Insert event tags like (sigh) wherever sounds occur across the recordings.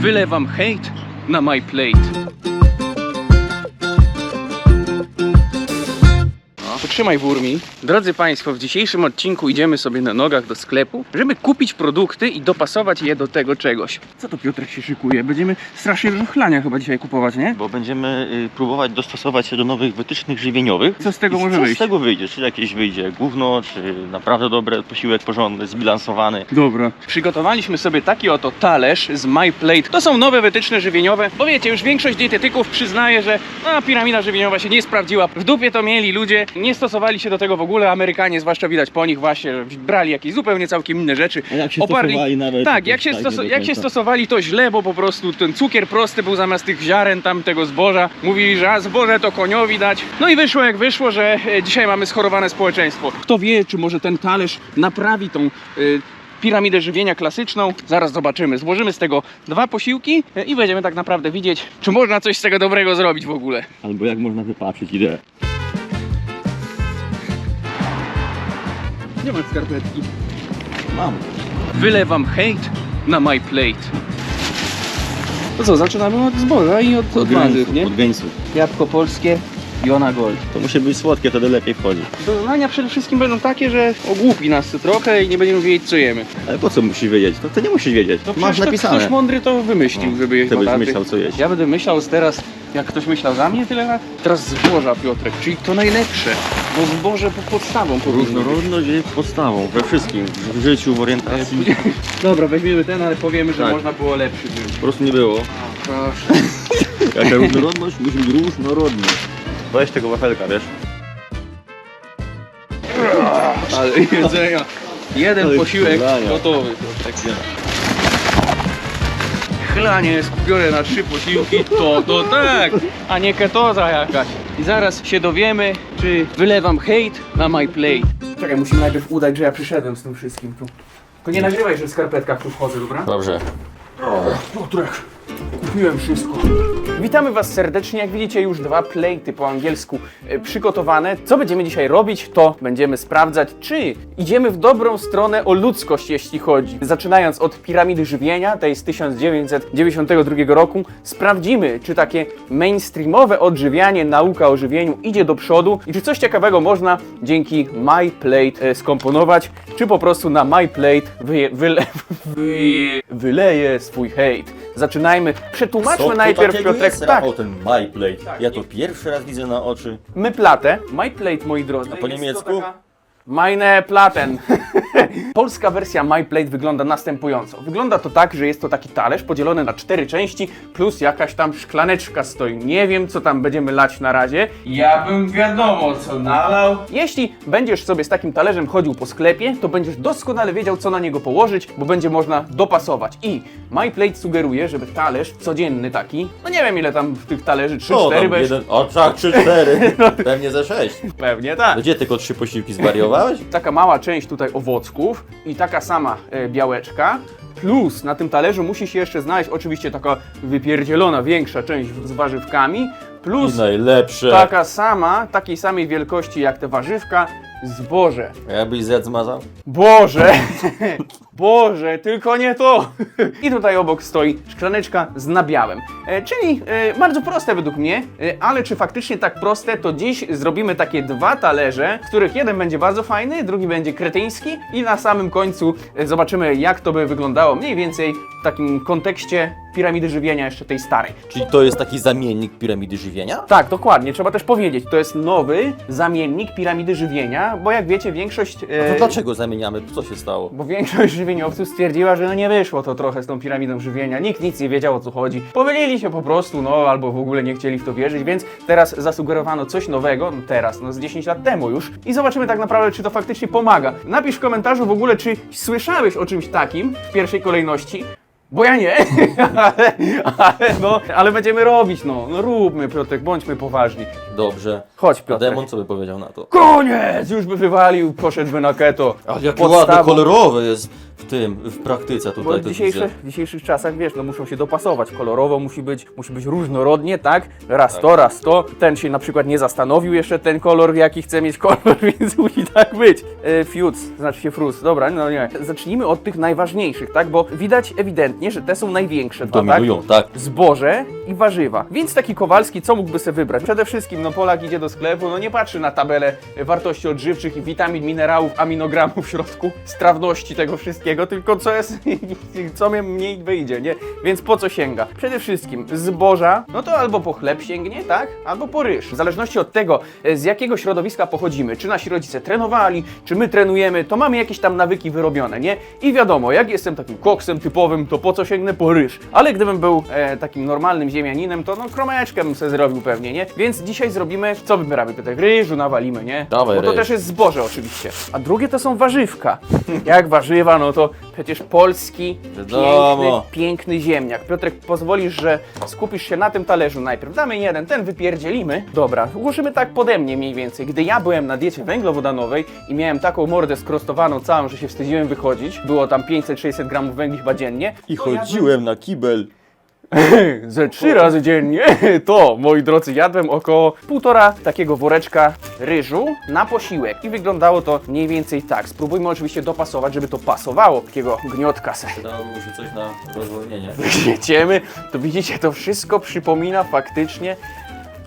Wylewam hejt na my plate. Potrzymaj wurmi. Drodzy Państwo, w dzisiejszym odcinku idziemy sobie na nogach do sklepu, żeby kupić produkty i dopasować je do tego czegoś. Co to Piotrek się szykuje? Będziemy strasznie dużo chlania chyba dzisiaj kupować, nie? Bo będziemy y, próbować dostosować się do nowych wytycznych żywieniowych. Co z tego I może co wyjść? z tego wyjdzie? Czy jakieś wyjdzie gówno, czy naprawdę dobry posiłek porządny, zbilansowany. Dobra. Przygotowaliśmy sobie taki oto talerz z MyPlate. To są nowe wytyczne żywieniowe, bo wiecie, już większość dietetyków przyznaje, że no, piramida żywieniowa się nie sprawdziła. W dupie to mieli ludzie, nie stosowali się do tego w ogóle. Amerykanie, zwłaszcza widać po nich właśnie, brali jakieś zupełnie całkiem inne rzeczy. A jak się Oparli- stosowali nawet, Tak, jak się, do jak się stosowali to źle, bo po prostu ten cukier prosty był zamiast tych ziaren tam tego zboża. Mówili, że a zboże to koniowi dać. No i wyszło jak wyszło, że e, dzisiaj mamy schorowane społeczeństwo. Kto wie, czy może ten talerz naprawi tą y, piramidę żywienia klasyczną. Zaraz zobaczymy. Złożymy z tego dwa posiłki e, i będziemy tak naprawdę widzieć, czy można coś z tego dobrego zrobić w ogóle. Albo jak można wypatrzyć ideę. Nie masz skarpetki. Mam. Wylewam hejt na my plate. To co, zaczynamy od zboża i od, od warzyw, nie? Od gęsów. Jabłko polskie, Jona Gold. To musi być słodkie, wtedy lepiej wchodzi. Doznania przede wszystkim będą takie, że ogłupi nas trochę i nie będziemy wiedzieć co jemy. Ale po co musisz wiedzieć? To ty nie musisz wiedzieć. To Masz napisane. Ktoś mądry to wymyślił, No, żeby jeść ty byś bataty. myślał, co jeść. Ja będę myślał teraz, jak ktoś myślał za mnie tyle lat. Teraz zboża, Piotrek, czyli to najlepsze. Bo zboże po podstawą powinno być. Różnorodność jest podstawą we wszystkim. W życiu, w orientacji. (laughs) Dobra, weźmiemy ten, ale powiemy, że Tak. można było lepszy wziąć. Po prostu nie było. Proszę. (laughs) Jaka różnorodność? Musi być różnorodność. Weź tego wafelka, wiesz? Ale jedzenia. Jeden Ale posiłek gotowy. Piotrek. Jest biorę na trzy posiłki, to to tak, a nie ketoza jakaś. I zaraz się dowiemy, czy wylewam hejt na my plate. Czekaj, musimy najpierw udać, że ja przyszedłem z tym wszystkim tu. Tylko nie nagrywaj, że w skarpetkach tu wchodzę, dobra? Dobrze. Piotrek, kupiłem wszystko. Witamy Was serdecznie. Jak widzicie, już dwa platy po angielsku e, przygotowane. Co będziemy dzisiaj robić, to będziemy sprawdzać, czy idziemy w dobrą stronę o ludzkość, jeśli chodzi. Zaczynając od piramidy żywienia, tej z 1992 roku, sprawdzimy, czy takie mainstreamowe odżywianie, nauka o żywieniu idzie do przodu i czy coś ciekawego można dzięki MyPlate e, skomponować, czy po prostu na MyPlate wyje, wyle, (laughs) wyleje swój hejt. Zaczynajmy. Przetłumaczmy najpierw, Piotrek, jest, tak, Rafał, ten MyPlate. Ja to pierwszy raz widzę na oczy. my platę, MyPlate, moi drodzy. A po niemiecku? to taka- Meine Platen. (laughs) Polska wersja MyPlate wygląda następująco. Wygląda to tak, że jest to taki talerz podzielony na cztery części, plus jakaś tam szklaneczka stoi. Nie wiem, co tam będziemy lać na razie. Ja bym wiadomo, co nalał. Jeśli będziesz sobie z takim talerzem chodził po sklepie, to będziesz doskonale wiedział, co na niego położyć, bo będzie można dopasować. I MyPlate sugeruje, żeby talerz codzienny taki, no nie wiem ile tam w tych talerzy, 3-4 tam będziesz... jeden, o tak, 3, 4. Pewnie ze 6. Pewnie tak. Gdzie tylko trzy posiłki zwariowałeś? taka mała część tutaj owocków i taka sama e, białeczka. Plus na tym talerzu musi się jeszcze znaleźć oczywiście taka wypierdzielona większa część z warzywkami. Plus I najlepsze. taka sama, takiej samej wielkości jak te warzywka, zboże. Jakbyś zjadł zmazał? Boże! (laughs) Boże, tylko nie to! (laughs) I tutaj obok stoi szklaneczka z nabiałem. E, czyli e, bardzo proste według mnie, e, ale czy faktycznie tak proste, to dziś zrobimy takie dwa talerze, z których jeden będzie bardzo fajny, drugi będzie kretyński i na samym końcu e, zobaczymy jak to by wyglądało mniej więcej w takim kontekście piramidy żywienia jeszcze tej starej. Czyli to jest taki zamiennik piramidy żywienia? Tak, dokładnie, trzeba też powiedzieć, to jest nowy zamiennik piramidy żywienia, bo jak wiecie większość... A e, to dlaczego zamieniamy? Co się stało? Bo większość żywieniowców stwierdziła, że no nie wyszło to trochę z tą piramidą żywienia. Nikt nic nie wiedział o co chodzi. Pomylili się po prostu, no albo w ogóle nie chcieli w to wierzyć, więc teraz zasugerowano coś nowego, no teraz, no z 10 lat temu już. I zobaczymy tak naprawdę, czy to faktycznie pomaga. Napisz w komentarzu w ogóle, czy słyszałeś o czymś takim w pierwszej kolejności. Bo ja nie, (laughs) ale, ale, no, ale będziemy robić, no, no róbmy Piotrek, bądźmy poważni. Dobrze. Chodź A Piotrek. demon co by powiedział na to? Koniec! Już by wywalił, poszedłby na keto. Ale jakie Podstawą. ładne, kolorowe jest. W tym, w praktyce Bo tutaj w, to dzisiejsze, widzę. w dzisiejszych czasach, wiesz, no muszą się dopasować. Kolorowo musi być, musi być różnorodnie, tak? Raz to, raz to. Ten się na przykład nie zastanowił jeszcze ten kolor, jaki chce mieć kolor, (laughs) więc musi tak być. E, znaczy się frus. Dobra, no nie. Zacznijmy od tych najważniejszych, tak? Bo widać ewidentnie, że te są największe. To, tak? Dominują, tak. zboże i warzywa. Więc taki Kowalski, co mógłby sobie wybrać? Przede wszystkim, no Polak idzie do sklepu, no nie patrzy na tabelę wartości odżywczych i witamin, minerałów, aminogramów w środku, strawności tego wszystkiego, tylko co jest, (laughs) co mnie mniej wyjdzie, nie? Więc po co sięga? Przede wszystkim zboża, no to albo po chleb sięgnie, tak? Albo po ryż. W zależności od tego, e, z jakiego środowiska pochodzimy, czy nasi rodzice trenowali, czy my trenujemy, to mamy jakieś tam nawyki wyrobione, nie? I wiadomo, jak jestem takim koksem typowym, to po co sięgnę po ryż? Ale gdybym był e, takim normalnym ziemianinem, to no kromeczkę bym sobie zrobił pewnie, nie? Więc dzisiaj zrobimy, co wybieramy tutaj? Ryżu nawalimy, nie? Dawaj Bo to ryż. też jest zboże oczywiście. A drugie to są warzywka. (laughs) Jak warzywa, no to przecież polski, piękny, Wiadomo. piękny ziemniak. Piotrek, pozwolisz, że skupisz się na tym talerzu najpierw. Damy jeden, ten wypierdzielimy. Dobra, ułożymy tak pode mnie mniej więcej. Gdy ja byłem na diecie węglowodanowej i miałem taką mordę skrostowaną całą, że się wstydziłem wychodzić, było tam 500-600 gramów węgli chyba dziennie. I to chodziłem na kibel. (laughs) ze trzy razy dziennie, (laughs) to moi drodzy, jadłem około półtora takiego woreczka ryżu na posiłek. I wyglądało to mniej więcej tak. Spróbujmy oczywiście dopasować, żeby to pasowało. Takiego gniotka se Dało mi się coś na rozwolnienie. (laughs) gnieciemy. To widzicie, to wszystko przypomina faktycznie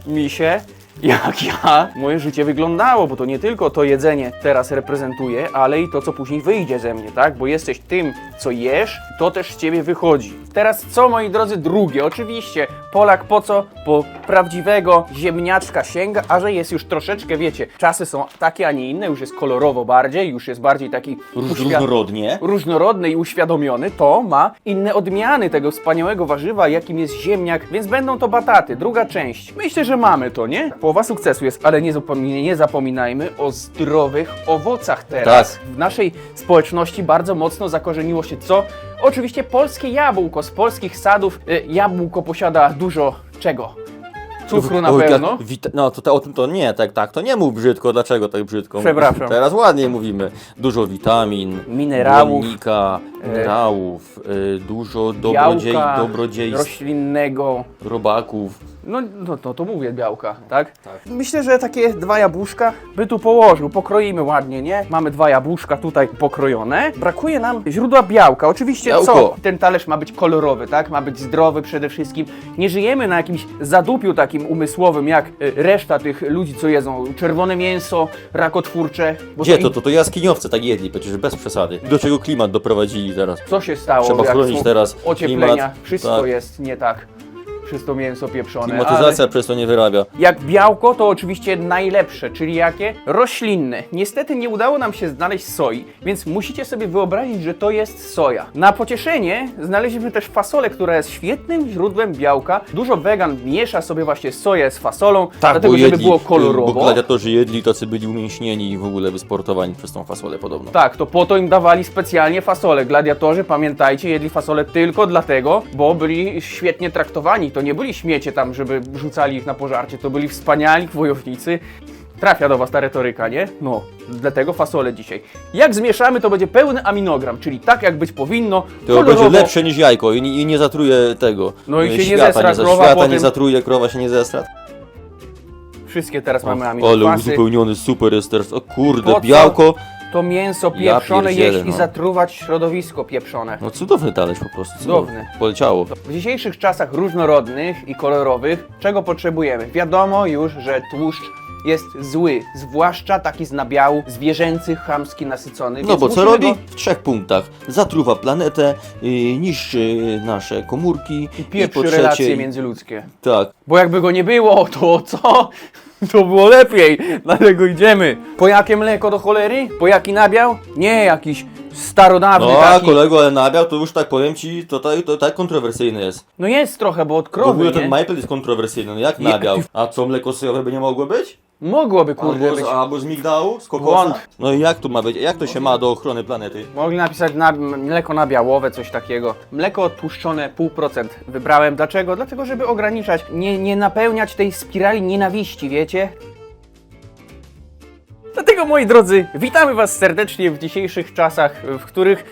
mi się, jak ja moje życie wyglądało, bo to nie tylko to jedzenie teraz reprezentuje, ale i to, co później wyjdzie ze mnie, tak? Bo jesteś tym, co jesz, to też z ciebie wychodzi. Teraz co, moi drodzy, drugie? Oczywiście, Polak po co? Po prawdziwego ziemniaczka sięga, a że jest już troszeczkę, wiecie, czasy są takie, a nie inne, już jest kolorowo bardziej, już jest bardziej taki Róż, różnorodnie. różnorodny i uświadomiony, to ma inne odmiany tego wspaniałego warzywa, jakim jest ziemniak, więc będą to bataty. Druga część. Myślę, że mamy to, nie? Połowa sukcesu jest, ale nie, zapomnij, nie zapominajmy o zdrowych owocach teraz. Tak. W naszej społeczności bardzo mocno zakorzeniło się co? Oczywiście polskie jabłko. Z polskich sadów y, jabłko posiada dużo czego? Cukru na Oj, jak pewno. wita- no to, to o tym to nie, tak, tak, to nie mów brzydko, dlaczego tak brzydko? Przepraszam. Teraz ładnie mówimy. Dużo witamin, Minerałów. błonnika, minerałów, y, dużo dobrodziej, Białka dobrodziejstw, roślinnego, robaków. No, no, no to mówię białka, tak? Myślę, że takie dwa jabłuszka by tu położył. Pokroimy ładnie, nie? Mamy dwa jabłuszka tutaj pokrojone. Brakuje nam źródła białka. Oczywiście co? Białko. Ten talerz ma być kolorowy, tak? Ma być zdrowy przede wszystkim. Nie żyjemy na jakimś zadupiu takim umysłowym, jak y, reszta tych ludzi, co jedzą czerwone mięso, rakotwórcze. Bo Gdzie to? To, to jaskiniowcy tak jedli, przecież bez przesady. Do czego klimat doprowadzili teraz? Co się stało? Trzeba jak chronić są teraz Ocieplenia. klimat. Wszystko Tak. jest nie tak. Przez to mięso pieprzone. ale- Klimatyzacja przez to nie wyrabia. Jak białko, to oczywiście najlepsze, czyli jakie? Roślinne. Niestety nie udało nam się znaleźć soi, więc musicie sobie wyobrazić, że to jest soja. Na pocieszenie znaleźliśmy też fasolę, która jest świetnym źródłem białka. Dużo wegan miesza sobie właśnie soję z fasolą, dlatego żeby było Bo kolorowo. gladiatorzy jedli, tacy byli umięśnieni i w ogóle wysportowani przez tą fasolę podobno. Tak, to po to im dawali specjalnie fasolę. Gladiatorzy, pamiętajcie, jedli fasolę tylko dlatego, bo byli świetnie traktowani. To nie byli śmiecie tam, żeby rzucali ich na pożarcie, to byli wspaniali wojownicy. Trafia do was ta retoryka, nie? No, dlatego fasole dzisiaj. Jak zmieszamy, to będzie pełny aminogram, czyli tak jak być powinno. To kolorowo. będzie lepsze niż jajko i, nie- i nie zatruje tego. No i e, się nie świata zesra za- krowa Świata potem. nie zatruje, krowa się nie zestra. Wszystkie teraz mamy Ale aminokwasy. uzupełniony super jest teraz. O kurde, Po co? białko. To mięso Ja pieprzone pierdzielę, jeść i no. zatruwać środowisko pieprzone. No cudowny talerz po prostu. Cudowny. Poleciało. W dzisiejszych czasach różnorodnych i kolorowych, czego potrzebujemy? Wiadomo już, że tłuszcz jest zły, zwłaszcza taki z nabiału zwierzęcy, chamski, nasycony. No więc bo co musimy robi? Go... W trzech punktach. Zatruwa planetę, yy, niszczy nasze komórki I pieprzy relacje międzyludzkie. Tak. Bo jakby go nie było, to co? (laughs) To było lepiej, dlatego idziemy. Po jakie mleko do cholery? Po jaki nabiał? Nie jakiś starodawny No a taki. kolego, ale nabiał to już tak powiem ci, to tak, to tak kontrowersyjny jest. No jest trochę, bo od W krowy, ogóle nie? ten Maple jest kontrowersyjny, no jak nabiał? A co, mleko sojowe by nie mogło być? Mogłoby kurde Albo być. z, albo z migdału, z kokosa? Błąd. No i jak to ma być? Jak to się ma do ochrony planety? Mogli napisać na, mleko nabiałowe, coś takiego. Mleko odtłuszczone 0,5% wybrałem. Dlaczego? Dlatego, żeby ograniczać, nie, nie napełniać tej spirali nienawiści, wiecie? Dlatego, moi drodzy, witamy Was serdecznie w dzisiejszych czasach, w których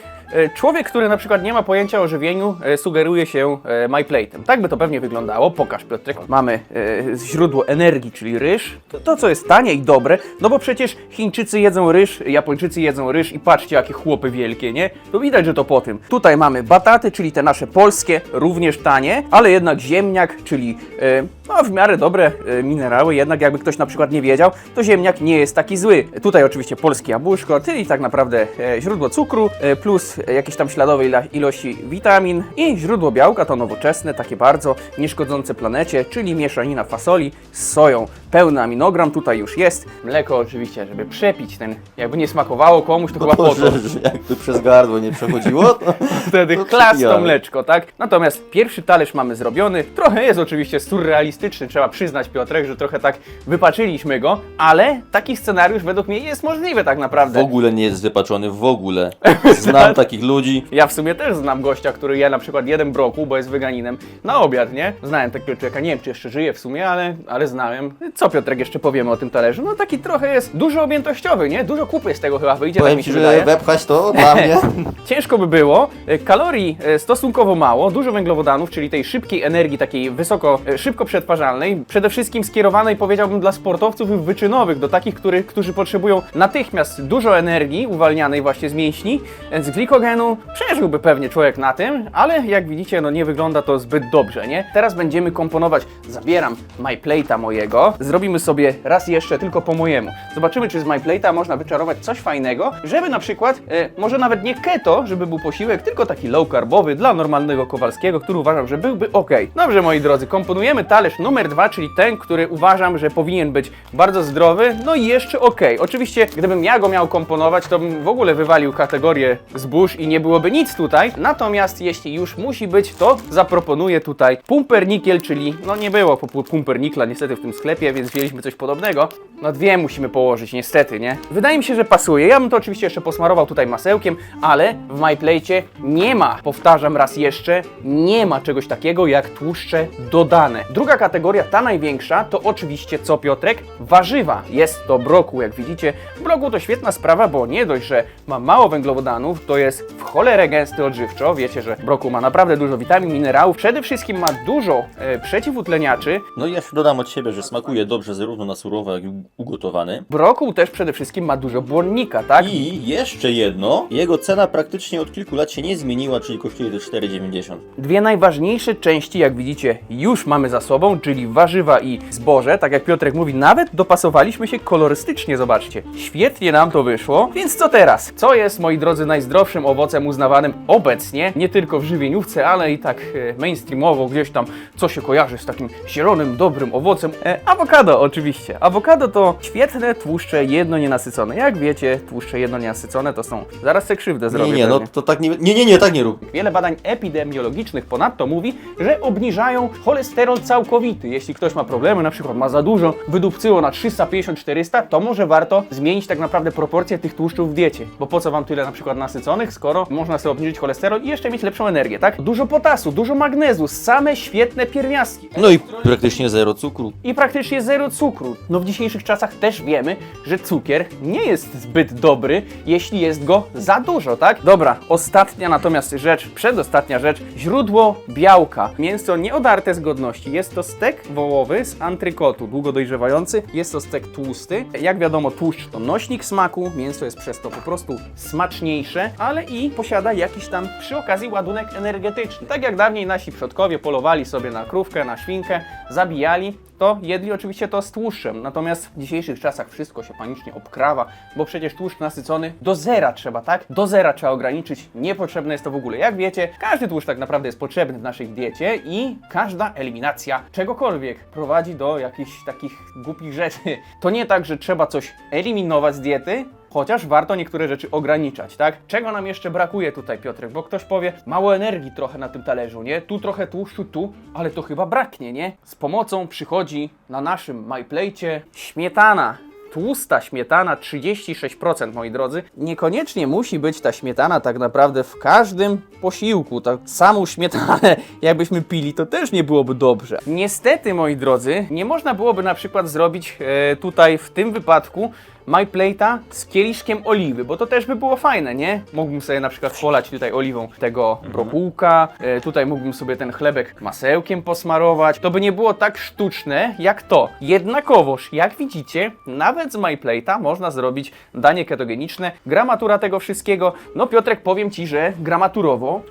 człowiek, który na przykład nie ma pojęcia o żywieniu, e, sugeruje się e, MyPlate'em. Tak by to pewnie wyglądało. Pokaż Piotrek. Mamy e, źródło energii, czyli ryż. To, to, co jest tanie i dobre, no bo przecież Chińczycy jedzą ryż, Japończycy jedzą ryż i patrzcie, jakie chłopy wielkie, nie? To widać, że to po tym. Tutaj mamy bataty, czyli te nasze polskie, również tanie, ale jednak ziemniak, czyli e, no, w miarę dobre e, minerały, jednak jakby ktoś na przykład nie wiedział, to ziemniak nie jest taki zły. Tutaj oczywiście polskie jabłuszko, czyli tak naprawdę e, źródło cukru, e, plus e, jakieś tam śladowe ila- ilości witamin i źródło białka to nowoczesne, takie bardzo nieszkodzące planecie, czyli mieszanina fasoli z soją. Pełny aminogram tutaj już jest. Mleko oczywiście, żeby przepić ten, jakby nie smakowało komuś, to chyba po to. Jakby przez gardło nie przechodziło, to... (laughs) Wtedy To klas to mleczko, tak? Natomiast pierwszy talerz mamy zrobiony. Trochę jest oczywiście surrealistyczny, trzeba przyznać Piotrek, że trochę tak wypaczyliśmy go, ale taki scenariusz według mnie jest możliwy tak W naprawdę. ogóle nie jest wypaczony, w ogóle. (laughs) Znam takich ludzi. Ja w sumie też znam gościa, który je na przykład jeden brokuł, bo jest weganinem, na obiad, nie? Znałem takiego człowieka, nie wiem czy jeszcze żyje w sumie, ale, ale znałem. Co Piotrek jeszcze powiemy o tym talerzu? No taki trochę jest dużo objętościowy, nie? Dużo kupy z tego chyba wyjdzie, tak Powiem mi ci, się że wydaje. wepchać to dla (laughs) mnie. Ciężko by było. E, Kalorii e, stosunkowo mało, dużo węglowodanów, czyli tej szybkiej energii, takiej wysoko, e, szybko przetwarzalnej. Przede wszystkim skierowanej, powiedziałbym, dla sportowców wyczynowych, do takich, który, którzy potrzebują natychmiast dużo energii uwalnianej właśnie z mięśni. E, Z glikogenu przeżyłby pewnie człowiek na tym, ale jak widzicie, no nie wygląda to zbyt dobrze, nie? Teraz będziemy komponować, zabieram MyPlate'a mojego, zrobimy sobie raz jeszcze tylko po mojemu. Zobaczymy, czy z MyPlate'a można wyczarować coś fajnego, żeby na przykład, e, może nawet nie keto, żeby był posiłek, tylko taki low carbowy dla normalnego Kowalskiego, który uważam, że byłby ok. Dobrze, moi drodzy, komponujemy talerz numer dwa, czyli ten, który uważam, że powinien być bardzo zdrowy, no i jeszcze ok. Oczywiście, gdybym ja go miał komponować, to bym w ogóle wywalił kategorię zbóż i nie byłoby nic tutaj. Natomiast jeśli już musi być, to zaproponuję tutaj pumpernikiel, czyli no nie było pu- pumpernikla niestety w tym sklepie, więc wzięliśmy coś podobnego. No dwie musimy położyć, niestety, nie? Wydaje mi się, że pasuje. Ja bym to oczywiście jeszcze posmarował tutaj masełkiem, ale w MyPlate'cie nie ma, powtarzam raz jeszcze, nie ma czegoś takiego jak tłuszcze dodane. Druga kategoria, ta największa, to oczywiście co Piotrek? Warzywa. Jest to brokuł, jak widzicie. Brokuł to świetna sprawa, bo nie dość, że ma mało węglowodanów, to jest w cholerę gęsty odżywczo. Wiecie, że brokuł ma naprawdę dużo witamin, minerałów. Przede wszystkim ma dużo e, przeciwutleniaczy. No i jeszcze dodam od siebie, że smakuje dobrze zarówno na surowo, jak i ugotowany. Brokuł też przede wszystkim ma dużo błonnika, tak? I jeszcze jedno, jego cena praktycznie od kilku lat się nie zmieniła, czyli kosztuje to 4,90. Dwie najważniejsze części, jak widzicie, już mamy za sobą, czyli warzywa i zboże. Tak jak Piotrek mówi, nawet dopasowaliśmy się kolorystycznie, zobaczcie. Świetnie nam to wyszło. Więc co teraz? Co jest, moi drodzy, najzdrowszym owocem uznawanym obecnie, nie tylko w żywieniówce, ale i tak e, mainstreamowo, gdzieś tam, co się kojarzy z takim zielonym, dobrym owocem? E, awokado, oczywiście. Awokado to świetne tłuszcze jedno nienasycone. Jak wiecie, tłuszcze jedno nienasycone to są... Zaraz se krzywdę zrobię. Nie, nie, no to tak nie... Nie, nie, nie, tak nie rób. Wiele badań epidemiologicznych ponadto mówi, że obniżają cholesterol całkowity. Jeśli ktoś ma problemy, na przykład ma za dużo, wydupcyło na 350-400, to może warto zmienić tak naprawdę proporcje tych tłuszczów w diecie. Bo po co wam tyle na przykład nasyconych, skoro można sobie obniżyć cholesterol i jeszcze mieć lepszą energię, tak? Dużo potasu, dużo magnezu, same świetne pierwiastki. No i praktycznie zero cukru. I praktycznie zero cukru. No w dzisiejszych czasach też wiemy, że cukier nie jest zbyt dobry, jeśli jest go za dużo, tak? Dobra, ostatnia natomiast rzecz, przedostatnia rzecz, źródło białka. Mięso nieodarte z godności. Jest to stek wołowy z antrykotu, długo dojrzewający. Jest to stek tłusty. Jak wiadomo, tłuszcz to nośnik smaku, mięso jest przez to po prostu smaczniejsze, ale i posiada jakiś tam przy okazji ładunek energetyczny. Tak jak dawniej nasi przodkowie polowali sobie na krówkę, na świnkę, zabijali, to jedli oczywiście to z tłuszczem. Natomiast w dzisiejszych czasach wszystko się panicznie obkrawa, bo przecież tłuszcz nasycony do zera trzeba, tak? Do zera trzeba ograniczyć. Niepotrzebne jest to w ogóle. Jak wiecie, każdy tłuszcz tak naprawdę jest potrzebny w naszej diecie i każda eliminacja czegokolwiek prowadzi do jakichś takich głupich rzeczy. To nie tak, że trzeba coś eliminować z diety, Chociaż warto niektóre rzeczy ograniczać, tak? Czego nam jeszcze brakuje tutaj, Piotrek? Bo ktoś powie, mało energii trochę na tym talerzu, nie? Tu trochę tłuszczu, tu, ale to chyba braknie, nie? Z pomocą przychodzi na naszym MyPlate'cie śmietana. Tłusta śmietana 36%, moi drodzy. Niekoniecznie musi być ta śmietana tak naprawdę w każdym posiłku. Tak samą śmietanę, (laughs) jakbyśmy pili, to też nie byłoby dobrze. Niestety, moi drodzy, nie można byłoby na przykład zrobić e, tutaj w tym wypadku MyPlate'a z kieliszkiem oliwy, bo to też by było fajne, nie? Mógłbym sobie na przykład polać tutaj oliwą tego brokułka, e, tutaj mógłbym sobie ten chlebek masełkiem posmarować. To by nie było tak sztuczne jak to. Jednakowoż, jak widzicie, nawet z MyPlate'a można zrobić danie ketogeniczne. Gramatura tego wszystkiego, no Piotrek, powiem Ci, że gramaturowo,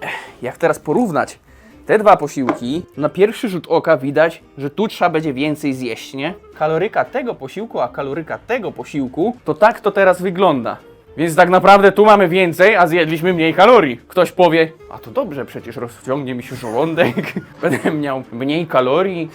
jak teraz porównać te dwa posiłki, na pierwszy rzut oka widać, że tu trzeba będzie więcej zjeść, nie? Kaloryka tego posiłku, a kaloryka tego posiłku, to tak to teraz wygląda. Więc tak naprawdę tu mamy więcej, a zjedliśmy mniej kalorii. Ktoś powie, a to dobrze, przecież rozciągnie mi się żołądek, (laughs) będę miał mniej kalorii,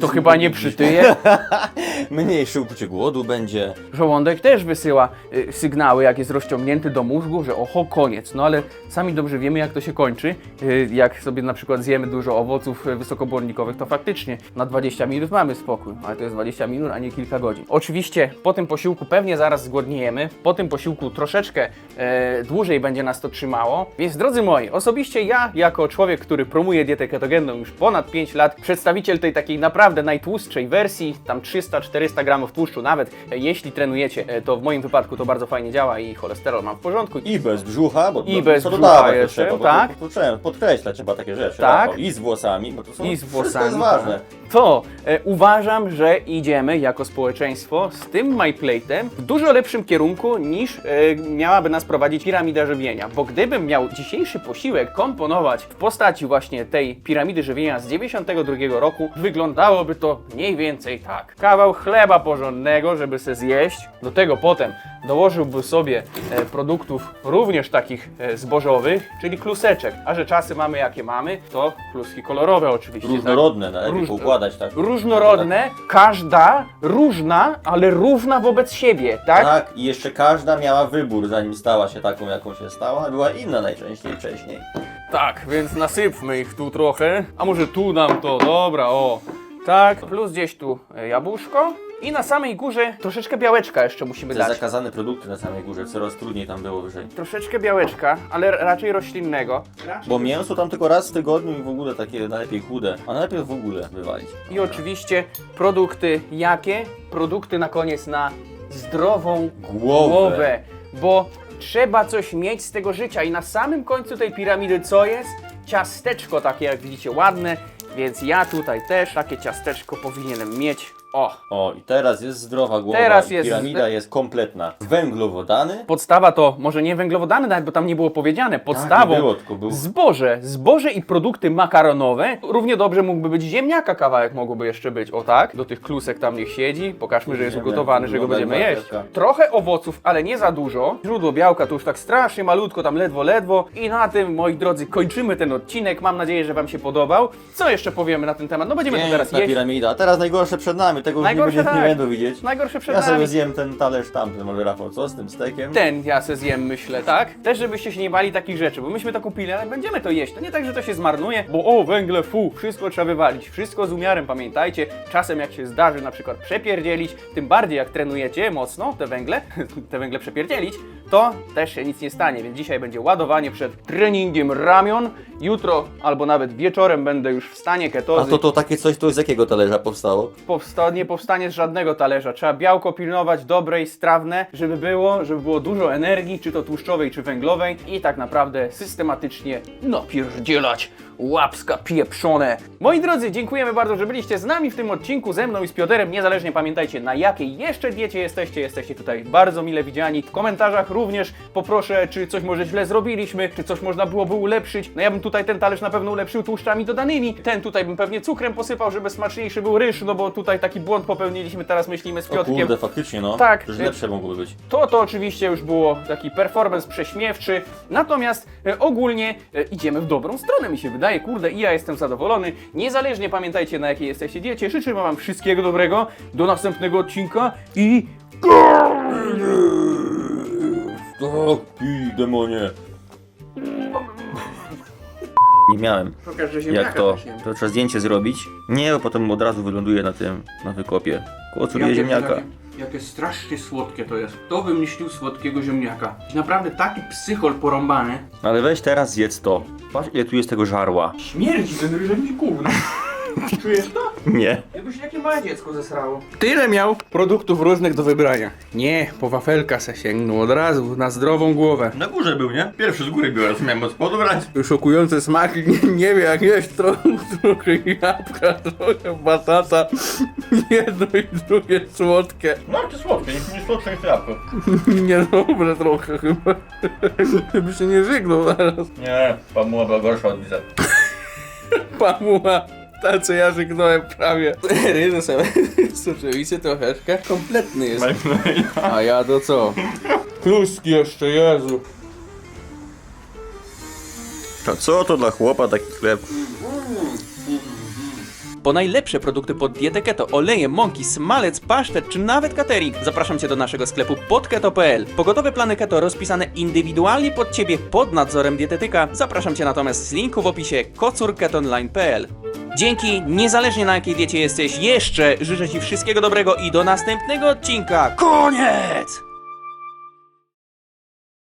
to chyba nie przytyję. (laughs) Mniejsze uczucie głodu będzie. Żołądek też wysyła y, sygnały, jak jest rozciągnięty do mózgu, że oho, koniec. No ale sami dobrze wiemy, jak to się kończy. Y, jak sobie na przykład zjemy dużo owoców y, wysokobłonnikowych, to faktycznie na 20 minut mamy spokój. Ale to jest 20 minut, a nie kilka godzin. Oczywiście po tym posiłku pewnie zaraz zgłodniejemy. Po tym posiłku troszeczkę e, dłużej będzie nas to trzymało. Więc drodzy moi, osobiście ja, jako człowiek, który promuje dietę ketogenną już ponad 5 lat, przedstawiciel tej takiej naprawdę najtłustszej wersji, tam 300-400 gramów tłuszczu nawet, e, jeśli trenujecie, e, to w moim wypadku to bardzo fajnie działa i cholesterol mam w porządku. I bez brzucha, bo I no, bez co brzucha dodawać to jeszcze, trzeba, bo tak. To, to podkreślać trzeba takie rzeczy. Tak. Rafał. I z włosami, bo to są I z włosami. jest ważne. To e, uważam, że idziemy jako społeczeństwo z tym MyPlate'em w dużo lepszym kierunku niż e, miałaby nas prowadzić piramida żywienia. Bo gdybym miał dzisiejszy posiłek komponować w postaci właśnie tej piramidy żywienia z 92 roku, wyglądałoby to mniej więcej tak. Kawał chleba porządnego, żeby se zjeść. Do tego potem dołożyłby sobie e, produktów również takich e, zbożowych, czyli kluseczek. A że czasy mamy jakie mamy, to kluski kolorowe oczywiście. tak? Różnorodne, najlepiej Róż- poukładać tak. Różnorodne, każda różna, ale równa wobec siebie, tak? Tak, i jeszcze każda miała wybór, zanim stała się taką, jaką się stała, była inna najczęściej wcześniej. Tak, więc nasypmy ich tu trochę. A może tu nam to, dobra, o. Tak, plus gdzieś tu e, jabłuszko. I na samej górze troszeczkę białeczka jeszcze musimy Te dać. zakazane produkty na samej górze, coraz trudniej tam było wyżej. Troszeczkę białeczka, ale raczej roślinnego. Bo mięso tam tylko raz w tygodniu i w ogóle takie najlepiej chude, a najlepiej w ogóle wywalić. I oczywiście produkty jakie? Produkty na koniec na zdrową Głowę. głowę. Bo trzeba coś mieć z tego życia i na samym końcu tej piramidy co jest? Ciasteczko takie jak widzicie ładne, więc ja tutaj też takie ciasteczko powinienem mieć. O! O, i teraz jest zdrowa głowa. Teraz jest Piramida jest kompletna. Węglowodany. Podstawa to może nie węglowodany, nawet bo tam nie było powiedziane. Podstawą nie było, tylko był- zboże, zboże i produkty makaronowe. Równie dobrze mógłby być ziemniaka kawałek mogłoby jeszcze być. O tak, do tych klusek tam niech siedzi. Pokażmy, że jest Ziemniak, ugotowany, że go będziemy jeść. marchewka. Trochę owoców, ale nie za dużo. Źródło białka to już tak strasznie malutko, tam ledwo, ledwo. I na tym, moi drodzy, kończymy ten odcinek. Mam nadzieję, że Wam się podobał. Co jeszcze powiemy na ten temat? No będziemy to teraz Piękna jeść. piramida. A teraz najgorsze przed nami, tego już Najgorsze nie, będzie, nie tak. będą widzieć. Najgorsze przed Ja nami. sobie zjem ten talerz tamten, może Rafał, co z tym stekiem? Ten ja se zjem, myślę, tak? Też żebyście się nie bali takich rzeczy, bo myśmy to kupili, ale będziemy to jeść. To nie tak, że to się zmarnuje, bo o, węgle, fu, wszystko trzeba wywalić. Wszystko z umiarem, pamiętajcie. Czasem jak się zdarzy na przykład przepierdzielić, tym bardziej jak trenujecie mocno te węgle, (laughs) te węgle przepierdzielić, to też się nic nie stanie, więc dzisiaj będzie ładowanie przed treningiem ramion. Jutro albo nawet wieczorem będę już w stanie A ketozy. to, to takie coś, to z jakiego talerza powstało? Powsta- nie powstanie z żadnego talerza. Trzeba białko pilnować dobre i strawne, żeby było, żeby było dużo energii, czy to tłuszczowej, czy węglowej i tak naprawdę systematycznie napierdzielać łapska pieprzone. Moi drodzy, dziękujemy bardzo, że byliście z nami w tym odcinku, ze mną i z Pioterem. Niezależnie pamiętajcie, na jakiej jeszcze diecie jesteście. Jesteście tutaj bardzo mile widziani. W komentarzach również poproszę, czy coś może źle zrobiliśmy, czy coś można byłoby ulepszyć. No ja bym tutaj ten talerz na pewno ulepszył tłuszczami dodanymi. Ten tutaj bym pewnie cukrem posypał, żeby smaczniejszy był ryż, no bo tutaj taki błąd popełniliśmy, teraz myślimy z O Piotrkiem. kurde, faktycznie no. Tak. Że lepsze mogłyby być. To to oczywiście już było taki performance prześmiewczy, natomiast e, ogólnie e, idziemy w dobrą stronę, mi się wydaje, kurde, i ja jestem zadowolony. Niezależnie pamiętajcie na jakiej jesteście diecie, życzę wam wszystkiego dobrego, do następnego odcinka i O, pij, demonie. Nie miałem. pokaż, że Jak to? To trzeba zdjęcie zrobić? Nie, bo potem od razu wyląduje na tym, na wykopie. Kołocuje ziemniaka. Jakie, jakie strasznie słodkie to jest. Kto wymyślił słodkiego ziemniaka? Naprawdę taki psychol porąbany. Ale weź teraz zjedz to. Patrz ile tu jest tego żarła. Śmierdzi ten ryż jak gówno. Czujesz to? Nie. Jakby się jakie małe dziecko zesrało. Tyle miał produktów różnych do wybrania. Nie, po wafelka se sięgnął od razu, na zdrową głowę. Na górze był, nie? Pierwszy z góry biorę, co miałem od spodu brać. Szokujący smak, (laughs) nie, nie wiem jak jeść, trochę, trochę jabłka, trochę batata, (laughs) jedno i drugie słodkie. No, to słodkie, nie, nie słodsze niż jabłko. (laughs) Niedobre trochę chyba, żeby się nie żygnął zaraz. Nie, pamuła była gorsza od widzę. Pamuła, ta co ja żygnąłem prawie. (laughs) Ryzy sobie, (laughs) oczywiście troszeczkę, kompletny jest. A ja to co? Kluski jeszcze, Jezu. To co to dla chłopa taki chleb? Po najlepsze produkty pod dietę keto, oleje, mąki, smalec, pasztet czy nawet catering zapraszam Cię do naszego sklepu podketo.pl. Pogotowe plany keto rozpisane indywidualnie pod Ciebie pod nadzorem dietetyka. Zapraszam Cię natomiast z linku w opisie kocurketonline.pl. Dzięki, niezależnie na jakiej diecie jesteś, jeszcze życzę Ci wszystkiego dobrego i do następnego odcinka. Koniec!